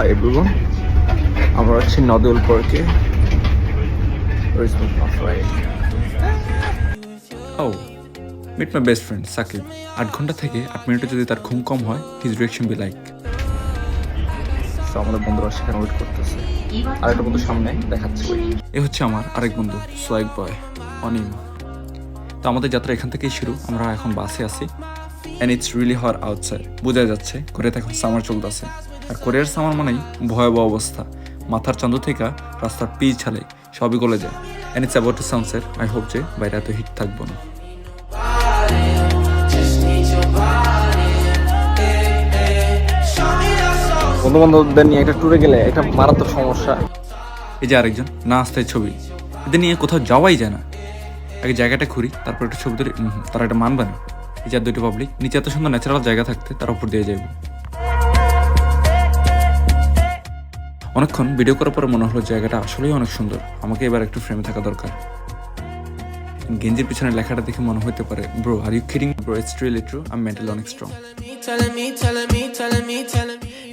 Hi everyone আমরা আছি Nodeul পার্কে। ও meet my best friend Sakib আট ঘণ্টা থেকে আট মিনিটে যদি তার ঘুম কম হয় হিজ রিয়েকশন বি লাইক আমাদের বন্ধুরা সেখানে ওয়েট করতেছে। আর একটা বন্ধু সামনে দেখাচ্ছে। এ হচ্ছে আমার আরেক বন্ধু সোয়েক বয় অনিম। তো আমাদের যাত্রা এখান থেকেই শুরু। আমরা এখন বাসে আছি and it's really hot outside বোঝা যাচ্ছে কোরিয়াতে এখন সামার চলতেছে। আর কোরিয়ার সামার মানেই ভয়াবহ অবস্থা। মাথার চান্দু থেকে রাস্তার পি ছালে সবই গলে যায়। And it's about to sunset I hope যে বাইরে এত হিট থাকব না। বন্ধু বান্ধবদের নিয়ে একটা ট্যুরে গেলে একটা মারাত্মক সমস্যা। এই যে আরেকজন না আসতে ছবি। এদের নিয়ে কোথাও যাওয়াই যায় না। আগে জায়গাটা ঘুরি তারপর একটু ছবি তুলি। তারা এটা মানবে না। এই যে দুইটা পাবলিক নিচে এত সুন্দর ন্যাচারাল জায়গা থাকতে তার উপর দিয়ে যাইব। অনেকক্ষণ ভিডিও করার পরে মনে হলো জায়গাটা আসলেই অনেক সুন্দর। আমাকে এবার একটু ফ্রেমে থাকা দরকার। গেঞ্জির পিছনে লেখাটা দেখে মনে হতে পারে bro are you kidding bro it's really true I mentally অনেক স্ট্রং.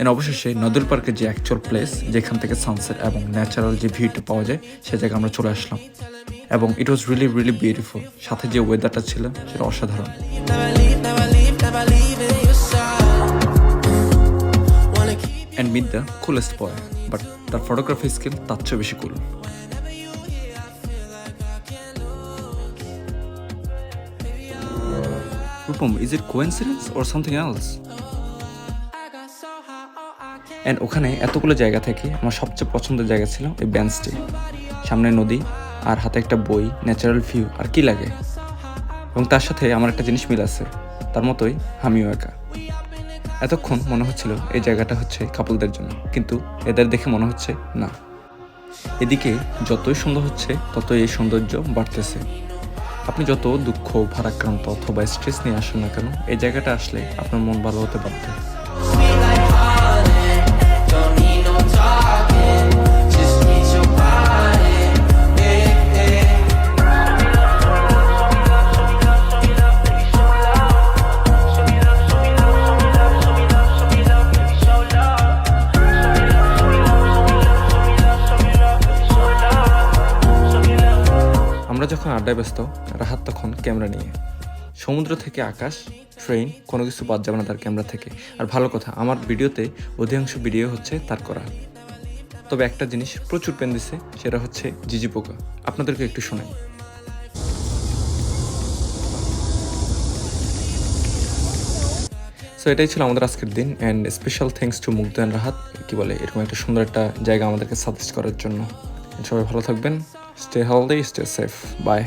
এন অবশেষে নদল পার্কের যে অ্যাকচুয়াল প্লেস যেখান থেকে সানসেট এবং ন্যাচারাল যে ভিউটা পাওয়া যায়, সে জায়গায় আমরা চলে আসলাম। এবং it was really really beautiful সাথে যে ওয়েদারটা ছিল, সেটা অসাধারণ। And meet the coolest boy but তার ফটোগ্রাফি স্কিল তার চেয়ে বেশি cool Rupam is it coincidence or something else. And ওখানে এতগুলো জায়গা থেকে আমার সবচেয়ে পছন্দের জায়গা ছিল এই বেঞ্চটি সামনে নদী আর হাতে একটা বই ন্যাচারাল ভিউ আর কি লাগে? এবং তার সাথে আমার একটা জিনিস মিল আছে, তার মতোই আমিও একা। এতক্ষণ মনে হচ্ছিল এই জায়গাটা হচ্ছে কাপলদের জন্য, কিন্তু এদের দেখে মনে হচ্ছে না। এদিকে যতই সুন্দর হচ্ছে, ততই এই সৌন্দর্য বাড়তেছে। আপনি যত দুঃখ, ভারাক্রান্ত অথবা স্ট্রেস নিয়ে আসেন না কেন, এই জায়গাটা আসলে আপনার মন ভালো হতে বাধ্য। আমরা যখন আড্ডায় ব্যস্ত, রাহাত তখন ক্যামেরা নিয়ে। সমুদ্র থেকে আকাশ, ট্রেন, কোনো কিছু বাদ যাবে না তার ক্যামেরা থেকে। আর ভালো কথা, আমার ভিডিওতে অধিকাংশ ভিডিও হচ্ছে তার করা। তবে একটা জিনিস প্রচুর পেন দিছে, সেটা হচ্ছে জিজি পোকা। আপনাদেরকে একটু শোনাই। সো এটাই ছিল আমাদের আজকের দিন অ্যান্ড স্পেশাল থ্যাঙ্কস টু মুগ্ধ রাহাত। কি বলে, এরকম একটা সুন্দর একটা জায়গা আমাদেরকে সাজেস্ট করার জন্য। সবাই ভালো থাকবেন। Stay healthy stay safe bye